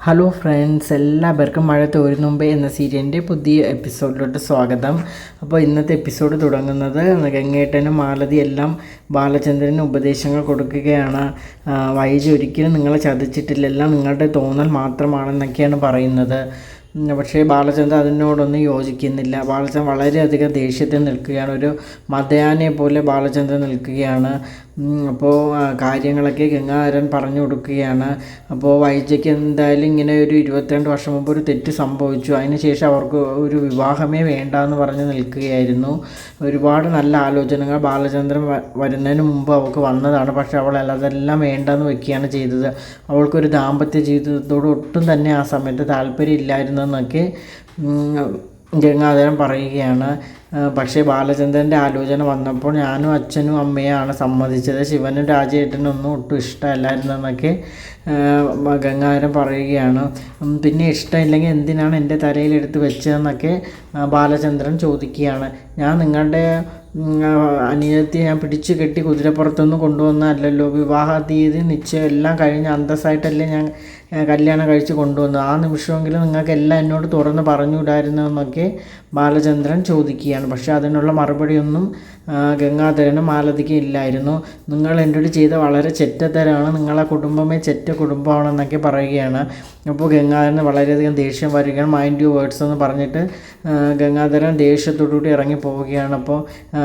Hello friends എല്ലാവർക്കും മഴ തോരുന്നുമ്പേ എന്ന സീരിയലിന്റെ പുതിയ എപ്പിസോഡിലോട്ട് സ്വാഗതം. അപ്പോൾ ഇന്നത്തെ എപ്പിസോഡ് തുടങ്ങുന്നത് ഗംഗേട്ടനും മാലതി എല്ലാം ബാലചന്ദ്രന് ഉപദേശങ്ങൾ കൊടുക്കുകയാണ്. വൈജ് ഒരിക്കലും നിങ്ങളെ ചതിച്ചിട്ടില്ല നിങ്ങളുടെ തോന്നൽ മാത്രമാണെന്നൊക്കെയാണ് പറയുന്നത്. പക്ഷേ ബാലചന്ദ്രൻ അതിനോടൊന്നും യോജിക്കുന്നില്ല. ബാലചന്ദ്രൻ വളരെയധികം ദേഷ്യത്തിൽ നിൽക്കുകയാണ്. ഒരു മതയാനെ പോലെ ബാലചന്ദ്രൻ നിൽക്കുകയാണ്. അപ്പോൾ കാര്യങ്ങളൊക്കെ ഗംഗാധരൻ പറഞ്ഞു കൊടുക്കുകയാണ്. അപ്പോൾ വൈജയ്ക്ക് എന്തായാലും ഇങ്ങനെ ഒരു ഇരുപത്തിരണ്ട് വർഷം മുമ്പ് ഒരു തെറ്റ് സംഭവിച്ചു. അതിനുശേഷം അവർക്ക് ഒരു വിവാഹമേ വേണ്ട എന്ന് പറഞ്ഞ് നിൽക്കുകയായിരുന്നു. ഒരുപാട് നല്ല ആലോചനകൾ ബാലചന്ദ്രൻ വരുന്നതിന് മുമ്പ് അവൾക്ക് വന്നതാണ്. പക്ഷേ അവൾ അതെല്ലാം വേണ്ടെന്ന് വെക്കുകയാണ് ചെയ്തത്. അവൾക്കൊരു ദാമ്പത്യ ജീവിതത്തോട് ഒട്ടും തന്നെ ആ സമയത്ത് താല്പര്യമില്ലായിരുന്നെന്നൊക്കെ ഉം, ഗംഗാധരൻ പറയുകയാണ് പക്ഷേ ബാലചന്ദ്രന്റെ ആലോചന വന്നപ്പോൾ ഞാനും അച്ഛനും അമ്മയാണ് സമ്മതിച്ചത്. ശിവനും രാജേട്ടനും ഒന്നും ഒട്ടും ഇഷ്ടമല്ലായിരുന്നെന്നൊക്കെ ഗംഗാധരൻ പറയുകയാണ്. പിന്നെ ഇഷ്ടമില്ലെങ്കിൽ എന്തിനാണ് എന്റെ തലയിലെടുത്ത് വെച്ചതെന്നൊക്കെ ബാലചന്ദ്രൻ ചോദിക്കുകയാണ്. ഞാൻ നിങ്ങളുടെ അനിയത്തി ഞാൻ പിടിച്ചു കെട്ടി കുതിരപ്പുറത്തുനിന്ന് കൊണ്ടുവന്നതല്ലല്ലോ. വിവാഹ തീയതി നിശ്ചയം എല്ലാം കഴിഞ്ഞ് അന്തസ്സായിട്ടല്ലേ ഞാൻ കല്യാണം കഴിച്ച് കൊണ്ടുവന്നത്. ആ നിമിഷമെങ്കിലും നിങ്ങൾക്ക് എല്ലാം എന്നോട് തുറന്ന് പറഞ്ഞുവിടായിരുന്നു എന്നൊക്കെ ബാലചന്ദ്രൻ ചോദിക്കുകയാണ്. പക്ഷേ അതിനുള്ള മറുപടിയൊന്നും ഗംഗാധരനും മാലതിക്ക് ഇല്ലായിരുന്നു. നിങ്ങൾ എന്നോട് ചെയ്ത വളരെ ചെറ്റത്തരമാണ് നിങ്ങളെ കുടുംബമേ ചെറ്റ കുടുംബമാണെന്നൊക്കെ പറയുകയാണ്. അപ്പോൾ ഗംഗാധരന് വളരെയധികം ദേഷ്യം വരികയാണ്. മൈൻഡ് യു വേർഡ്സ് എന്ന് പറഞ്ഞിട്ട് ഗംഗാധരൻ ദേഷ്യത്തോടുകൂടി ഇറങ്ങി പോവുകയാണ് അപ്പോൾ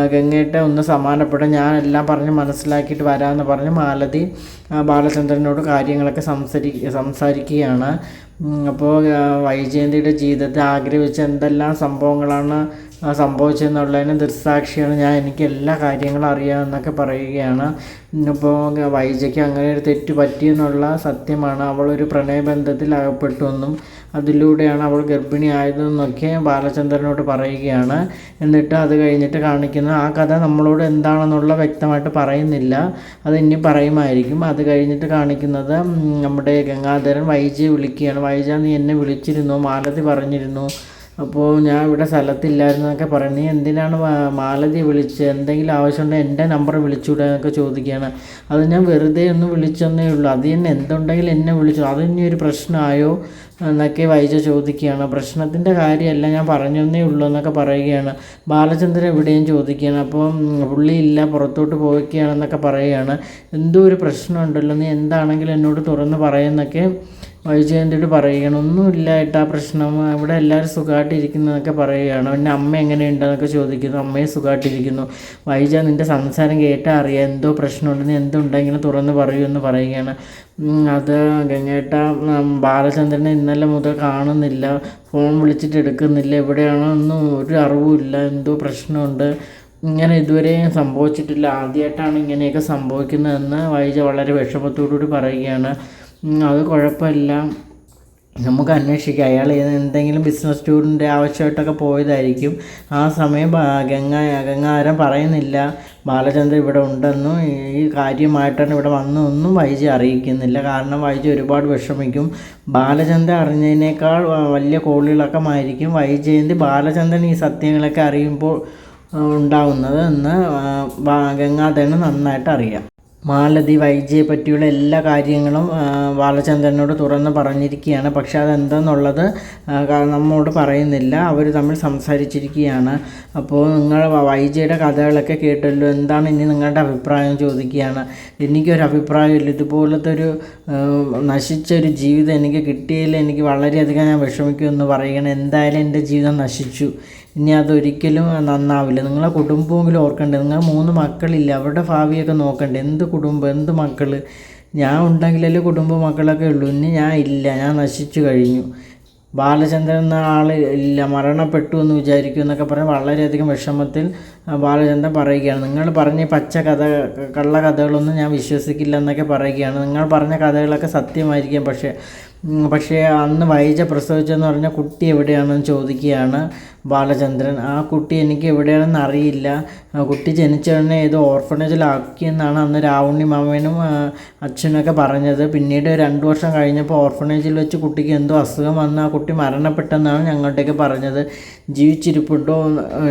ആ, ഗംഗേട്ട ഒന്ന് ഞാൻ എല്ലാം പറഞ്ഞ് മനസ്സിലാക്കിയിട്ട് വരാമെന്ന് പറഞ്ഞ് മാലതി ബാലചന്ദ്രനോട് കാര്യങ്ങളൊക്കെ സംസാരി സംസാരിക്കുകയാണ്. അപ്പോൾ വൈജയന്തിയുടെ ജീവിതത്തിൽ ആഗ്രഹിച്ച എന്തെല്ലാം സംഭവങ്ങളാണ് സംഭവിച്ചെന്നുള്ളതിന് ദൃസാക്ഷിയാണ് ഞാൻ. എനിക്ക് എല്ലാ കാര്യങ്ങളും അറിയാമെന്നൊക്കെ പറയുകയാണ്. ഇപ്പോൾ വൈജയ്ക്ക് അങ്ങനെ ഒരു തെറ്റ് പറ്റിയെന്നുള്ള സത്യമാണ്. അവളൊരു പ്രണയബന്ധത്തിൽ അകപ്പെട്ടു എന്നും അതിലൂടെയാണ് അവൾ ഗർഭിണിയായതെന്നൊക്കെ ബാലചന്ദ്രനോട് പറയുകയാണ്. എന്നിട്ട് അത് കഴിഞ്ഞിട്ട് കാണിക്കുന്ന ആ കഥ നമ്മളോട് എന്താണെന്നുള്ള വ്യക്തമായിട്ട് പറയുന്നില്ല. അത് ഇനി പറയുമായിരിക്കും. അത് കഴിഞ്ഞിട്ട് കാണിക്കുന്നത് നമ്മുടെ ഗംഗാധരൻ വൈജയെ വിളിക്കുകയാണ്. വൈജ നീ എന്നെ വിളിച്ചിരുന്നു. മാലതി പറഞ്ഞിരുന്നു. അപ്പോൾ ഞാൻ ഇവിടെ സ്ഥലത്തില്ലായിരുന്നു എന്നൊക്കെ പറയുന്നത് നീ എന്തിനാണ് മാലതി വിളിച്ചത്? എന്തെങ്കിലും ആവശ്യമുണ്ടെങ്കിൽ എന്റെ നമ്പർ വിളിച്ചുകൂടെ എന്നൊക്കെ ചോദിക്കുകയാണ്. അത് ഞാൻ വെറുതെ ഒന്ന് വിളിച്ചെന്നേ ഉള്ളൂ. അത് തന്നെ എന്തുണ്ടെങ്കിലും എന്നെ വിളിച്ചു. അത് ഇനി ഒരു പ്രശ്നമായോ? എന്നൊക്കെ വൈജ ചോദിക്കുകയാണ്. പ്രശ്നത്തിന്റെ കാര്യമല്ല ഞാൻ പറഞ്ഞെന്നേ ഉള്ളൂ എന്നൊക്കെ പറയുകയാണ്. ബാലചന്ദ്രൻ എവിടെയും ചോദിക്കുകയാണ്. അപ്പോൾ പുള്ളി ഇല്ല പുറത്തോട്ട് പോവുകയാണെന്നൊക്കെ പറയുകയാണ്. എന്തോ ഒരു പ്രശ്നമുണ്ടല്ലോ നീ എന്താണെങ്കിലും എന്നോട് തുറന്ന് പറയുന്നൊക്കെ വൈജയന്തിയോട് പറയുകയാണ് ഒന്നുമില്ല ഏട്ടാ പ്രശ്നം. ഇവിടെ എല്ലാവരും സുഖമായിട്ടിരിക്കുന്നതൊക്കെ പറയുകയാണ്. പിന്നെ അമ്മ എങ്ങനെയുണ്ടെന്നൊക്കെ ചോദിക്കുന്നു. അമ്മയും സുഖമായിട്ടിരിക്കുന്നു. വൈജ നിന്റെ സംസാരം കേട്ടാൽ അറിയാം. എന്തോ പ്രശ്നമുണ്ട് നീ എന്തുണ്ടെങ്കിലും തുറന്ന് പറയൂ എന്ന് പറയുകയാണ് അത് ഗംഗേട്ട ബാലചന്ദ്രനെ ഇന്നലെ മുതൽ കാണുന്നില്ല. ഫോൺ വിളിച്ചിട്ട് എടുക്കുന്നില്ല. എവിടെയാണോ ഒന്നും ഒരു അറിവുമില്ല എന്തോ പ്രശ്നമുണ്ട്. ഇങ്ങനെ ഇതുവരെയും സംഭവിച്ചിട്ടില്ല. ആദ്യമായിട്ടാണ് ഇങ്ങനെയൊക്കെ സംഭവിക്കുന്നതെന്ന് വൈജ വളരെ വിഷമത്തോടുകൂടി പറയുകയാണ്. അത് കുഴപ്പമില്ല. നമുക്ക് അന്വേഷിക്കാം. അയാൾ എന്തെങ്കിലും ബിസിനസ് ടൂറിന്റെ ആവശ്യമായിട്ടൊക്കെ പോയതായിരിക്കും. ആ സമയം ഗംഗ ഗംഗാരം പറയുന്നില്ല. ബാലചന്ദ്രൻ ഇവിടെ ഉണ്ടെന്നും ഈ കാര്യമായിട്ടാണ് ഇവിടെ വന്നതൊന്നും വൈജി അറിയിക്കുന്നില്ല. കാരണം വൈജി ഒരുപാട് വിഷമിക്കും. ബാലചന്ദ്രൻ അറിഞ്ഞതിനേക്കാൾ വലിയ കോളുകളൊക്കെ വൈജയന്തി ബാലചന്ദ്രൻ ഈ സത്യങ്ങളൊക്കെ അറിയുമ്പോൾ ഉണ്ടാവുന്നത് എന്ന് ഗംഗാധരന് നന്നായിട്ട് അറിയാം. മാലതി വൈജയെ പറ്റിയുള്ള എല്ലാ കാര്യങ്ങളും ബാലചന്ദ്രനോട് തുറന്ന് പറഞ്ഞിരിക്കുകയാണ്. പക്ഷെ അതെന്തെന്നുള്ളത് നമ്മോട് പറയുന്നില്ല. അവർ തമ്മിൽ സംസാരിച്ചിരിക്കുകയാണ്. അപ്പോൾ നിങ്ങൾ വൈജയുടെ കഥകളൊക്കെ കേട്ടല്ലോ. എന്താണ് ഇനി നിങ്ങളുടെ അഭിപ്രായം ചോദിക്കുകയാണ്. എനിക്കൊരു അഭിപ്രായമില്ല. ഇതുപോലത്തെ ഒരു നശിച്ചൊരു ജീവിതം എനിക്ക് കിട്ടിയതിൽ എനിക്ക് വളരെയധികം ഞാൻ വിഷമിക്കുമെന്ന് പറയുകയാണ്. എന്തായാലും എന്റെ ജീവിതം നശിച്ചു. ഇനി അതൊരിക്കലും നന്നാവില്ല. നിങ്ങളെ കുടുംബമെങ്കിലും ഓർക്കണ്ടേ? നിങ്ങൾ മൂന്ന് മക്കളില്ല അവരുടെ ഭാവിയൊക്കെ നോക്കണ്ടേ? എന്ത് കുടുംബം എന്ത് മക്കൾ ഞാൻ ഉണ്ടെങ്കിലല്ലേ കുടുംബ മക്കളൊക്കെ ഉള്ളൂ. ഇനി ഞാൻ ഇല്ല ഞാൻ നശിച്ചു കഴിഞ്ഞു. ബാലചന്ദ്രൻ എന്ന ആൾ ഇല്ല മരണപ്പെട്ടു എന്ന് വിചാരിക്കും എന്നൊക്കെ പറഞ്ഞ് വളരെയധികം വിഷമത്തിൽ ബാലചന്ദ്രൻ പറയുകയാണ്. നിങ്ങൾ പറഞ്ഞ പച്ച കഥ കള്ള കഥകളൊന്നും ഞാൻ വിശ്വസിക്കില്ല എന്നൊക്കെ പറയുകയാണ്. നിങ്ങൾ പറഞ്ഞ കഥകളൊക്കെ സത്യമായിരിക്കും പക്ഷേ പക്ഷേ അന്ന് വൈജ പ്രസവിച്ചെന്ന് പറഞ്ഞ കുട്ടി എവിടെയാണെന്ന് ചോദിക്കുകയാണ് ബാലചന്ദ്രൻ. ആ കുട്ടി എനിക്ക് എവിടെയാണെന്ന് അറിയില്ല. കുട്ടി ജനിച്ച ഉടനെ ഏതോ ഓർഫണേജിലാക്കിയെന്നാണ് അന്ന് രാവുണ്ണി മാമനും അച്ഛനൊക്കെ പറഞ്ഞത്. പിന്നീട് രണ്ട് വർഷം കഴിഞ്ഞപ്പോൾ ഓർഫണേജിൽ വെച്ച് കുട്ടിക്ക് എന്തോ അസുഖം വന്ന് ആ കുട്ടി മരണപ്പെട്ടെന്നാണ് ഞങ്ങളുടെയൊക്കെ പറഞ്ഞത്. ജീവിച്ചിരിപ്പുണ്ടോ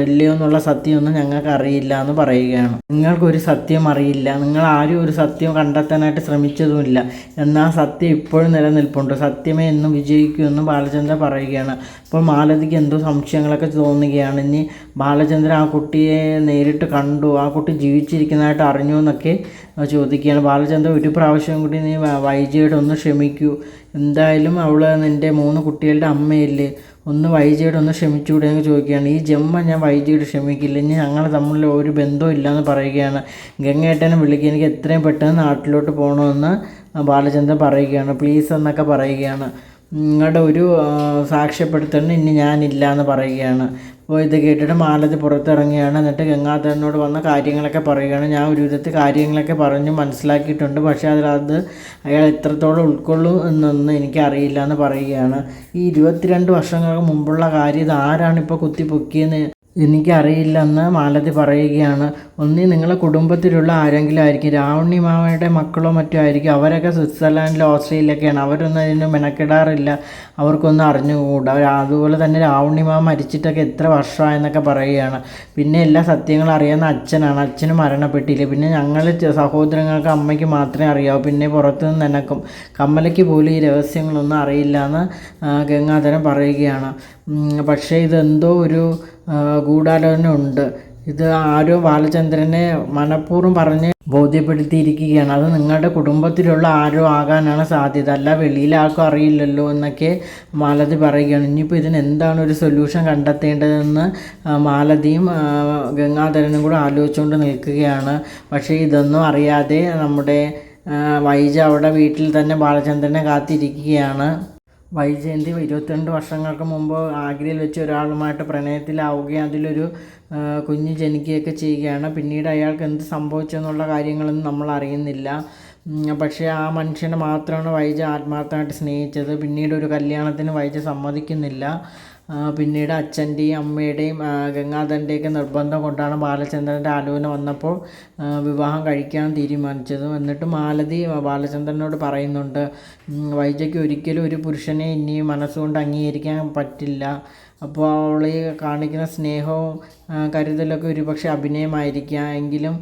ഇല്ലയോ എന്നുള്ള സത്യമൊന്നും ഞങ്ങൾക്ക് അറിയില്ല എന്ന് പറയുകയാണ്. നിങ്ങൾക്കൊരു സത്യം അറിയില്ല. നിങ്ങൾ ആരും ഒരു സത്യം കണ്ടെത്താനായിട്ട് ശ്രമിച്ചതുമില്ല. എന്നാൽ സത്യം ഇപ്പോഴും നിലനിൽപ്പുണ്ട്. സത്യമേ എന്നും വിജയിക്കുമെന്ന് ബാലചന്ദ്ര പറയുകയാണ്. അപ്പോൾ മാലതിക്ക് എന്തോ സംശയങ്ങളൊക്കെ തോന്നുകയാണ്. ഇനി ബാലചന്ദ്രൻ ആ കുട്ടിയെ നേരിട്ട് കണ്ടു ആ കുട്ടി ജീവിച്ചിരിക്കുന്നതായിട്ട് അറിഞ്ഞു എന്നൊക്കെ ചോദിക്കുകയാണ്. ബാലചന്ദ്രൻ ഒരു പ്രാവശ്യം കൂടി നീ വൈജയോട് ഒന്ന് ക്ഷമിക്കൂ. എന്തായാലും അവൾ നിന്റെ മൂന്ന് കുട്ടികളുടെ അമ്മയില്ലേ? ഒന്ന് വൈജയോട് ഒന്ന് ക്ഷമിച്ചുകൂടെ എന്ന് ചോദിക്കുകയാണ്. ഈ ജമ്മ ഞാൻ വൈജയോട് ക്ഷമിക്കില്ല. ഇനി ഞങ്ങൾ തമ്മിൽ ഒരു ബന്ധവും ഇല്ലയെന്ന് പറയുകയാണ്. ഗംഗേട്ടനെ വിളിക്കുക എനിക്ക് എത്രയും പെട്ടെന്ന് നാട്ടിലോട്ട് പോകണമെന്ന് ബാലചന്ദ്രൻ പറയുകയാണ് പ്ലീസ് എന്നൊക്കെ പറയുകയാണ്. നിങ്ങളുടെ ഒരു സാക്ഷ്യപ്പെടുത്തലിന് ഇനി ഞാനില്ല എന്ന് പറയുകയാണ്. അപ്പോൾ ഇത് കേട്ടിട്ട് മാലതി പുറത്തിറങ്ങിയാണ് എന്നിട്ട് ഗംഗാധരനോട് വന്ന കാര്യങ്ങളൊക്കെ പറയുകയാണ്. ഞാൻ ഒരു വിധത്തിൽ കാര്യങ്ങളൊക്കെ പറഞ്ഞ് മനസ്സിലാക്കിയിട്ടുണ്ട്. പക്ഷേ അതിലത് അയാൾ എത്രത്തോളം ഉൾക്കൊള്ളും എന്നൊന്നും എനിക്കറിയില്ല എന്ന് പറയുകയാണ്. ഈ ഇരുപത്തിരണ്ട് വർഷങ്ങൾക്ക് മുമ്പുള്ള കാര്യം ഇത് ആരാണ് ഇപ്പോൾ കുത്തി പൊക്കിയെന്ന് എനിക്കറിയില്ലെന്ന് മാലതി പറയുകയാണ്. ഒന്നി നിങ്ങളെ കുടുംബത്തിലുള്ള ആരെങ്കിലും ആയിരിക്കും. രാവണി മാമയുടെ മക്കളോ മറ്റോ ആയിരിക്കും. അവരൊക്കെ സ്വിറ്റ്സർലാൻഡിലോ ഓസ്ട്രേലിയയിലൊക്കെയാണ്. അവരൊന്നും അതിന് മെനക്കെടാറില്ല. അവർക്കൊന്നും അറിഞ്ഞുകൂടാ. അതുപോലെ തന്നെ രാവണി മാമ മരിച്ചിട്ടൊക്കെ എത്ര വർഷമായെന്നൊക്കെ പറയുകയാണ്. പിന്നെ എല്ലാ സത്യങ്ങളും അറിയാവുന്ന അച്ഛനാണ്. അച്ഛന് മരണപ്പെട്ടില്ല. പിന്നെ ഞങ്ങൾ സഹോദരങ്ങൾക്ക് അമ്മയ്ക്ക് മാത്രമേ അറിയാവൂ. പിന്നെ പുറത്തു നിന്ന് എനക്കും കമ്മലയ്ക്ക് പോലും ഈ രഹസ്യങ്ങളൊന്നും അറിയില്ല എന്ന് ഗംഗാധരൻ പറയുകയാണ്. പക്ഷേ ഇതെന്തോ ഒരു ഗൂഢാലോചന ഉണ്ട് ഇത് ആരോ ബാലചന്ദ്രനെ മനഃപൂർവം പറഞ്ഞ് ബോധ്യപ്പെടുത്തിയിരിക്കുകയാണ്. അത് നിങ്ങളുടെ കുടുംബത്തിലുള്ള ആരോ ആകാനാണ് സാധ്യത. അല്ല വെളിയിൽ ആർക്കും അറിയില്ലല്ലോ എന്നൊക്കെ മാലതി പറയുകയാണ്. ഇനിയിപ്പോൾ ഇതിന് എന്താണ് ഒരു സൊല്യൂഷൻ കണ്ടെത്തേണ്ടതെന്ന് മാലതിയും ഗംഗാധരനും കൂടെ ആലോചിച്ചുകൊണ്ട് നിൽക്കുകയാണ്. പക്ഷേ ഇതൊന്നും അറിയാതെ നമ്മുടെ വൈജ അവിടെ വീട്ടിൽ തന്നെ ബാലചന്ദ്രനെ കാത്തിരിക്കുകയാണ്. വൈജയന്തി ഇരുപത്തിരണ്ട് വർഷങ്ങൾക്ക് മുമ്പ് ആഗ്രയിൽ വെച്ച് ഒരാളുമായിട്ട് പ്രണയത്തിലാവുകയും അതിലൊരു കുഞ്ഞ് ജനിക്കുകയൊക്കെ ചെയ്യുകയാണ്. പിന്നീട് അയാൾക്ക് എന്ത് സംഭവിച്ചെന്നുള്ള കാര്യങ്ങളൊന്നും നമ്മൾ അറിയുന്നില്ല. പക്ഷേ ആ മനുഷ്യനെ മാത്രമാണ് വൈജ ആത്മാർത്ഥമായിട്ട് സ്നേഹിച്ചത്. പിന്നീട് ഒരു കല്യാണത്തിന് വൈജ സമ്മതിക്കുന്നില്ല. പിന്നീട് അച്ഛന്റെയും അമ്മയുടെയും ഗംഗാധരന്റെയൊക്കെ നിർബന്ധം കൊണ്ടാണ് ബാലചന്ദ്രന്റെ ആലോചന വന്നപ്പോൾ വിവാഹം കഴിക്കാൻ തീരുമാനിച്ചത്. എന്നിട്ട് മാലതി ബാലചന്ദ്രനോട് പറയുന്നുണ്ട് വൈജയ്ക്ക് ഒരിക്കലും ഒരു പുരുഷനെ ഇനി മനസ്സുകൊണ്ട് അംഗീകരിക്കാൻ പറ്റില്ല. അപ്പോൾ അവൾ കാണിക്കുന്ന സ്നേഹവും കരുതലൊക്കെ ഒരുപക്ഷെ അഭിനയമായിരിക്കാം. എങ്കിലും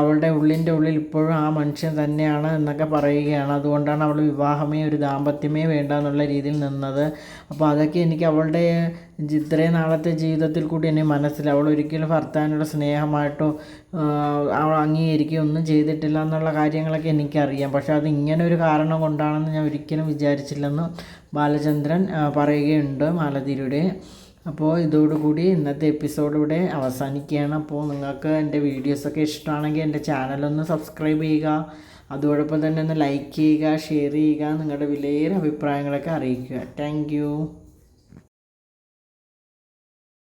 അവളുടെ ഉള്ളിന്റെ ഉള്ളിൽ ഇപ്പോഴും ആ മനുഷ്യൻ തന്നെയാണ് എന്നൊക്കെ പറയുകയാണ്. അതുകൊണ്ടാണ് അവൾ വിവാഹമേ ഒരു ദാമ്പത്യമേ വേണ്ട എന്നുള്ള രീതിയിൽ നിന്നത്. അപ്പോൾ അതൊക്കെ എനിക്ക് അവളുടെ ഇത്രയും നാളത്തെ ജീവിതത്തിൽ കൂടി എന്നെ മനസ്സിൽ അവൾ ഒരിക്കലും ഭർത്താവിനോട് സ്നേഹമായിട്ടോ അവൾ അംഗീകരിക്കുകയോ ഒന്നും ചെയ്തിട്ടില്ല എന്നുള്ള കാര്യങ്ങളൊക്കെ എനിക്കറിയാം. പക്ഷേ അത് ഇങ്ങനെ ഒരു കാരണം കൊണ്ടാണെന്ന് ഞാൻ ഒരിക്കലും വിചാരിച്ചില്ലെന്ന് ബാലചന്ദ്രൻ പറയുകയുണ്ട് മാലതിയുടെ അപ്പോൾ ഇതോടുകൂടി ഇന്നത്തെ എപ്പിസോഡ് ഇവിടെ അവസാനിക്കുകയാണ്. അപ്പോൾ നിങ്ങൾക്ക് എന്റെ വീഡിയോസൊക്കെ ഇഷ്ടമാണെങ്കിൽ എന്റെ ചാനലൊന്ന് സബ്സ്ക്രൈബ് ചെയ്യുക. അതോടൊപ്പം തന്നെ ഒന്ന് ലൈക്ക് ചെയ്യുക ഷെയർ ചെയ്യുക നിങ്ങളുടെ വിലയേറെ അഭിപ്രായങ്ങളൊക്കെ അറിയിക്കുക. താങ്ക്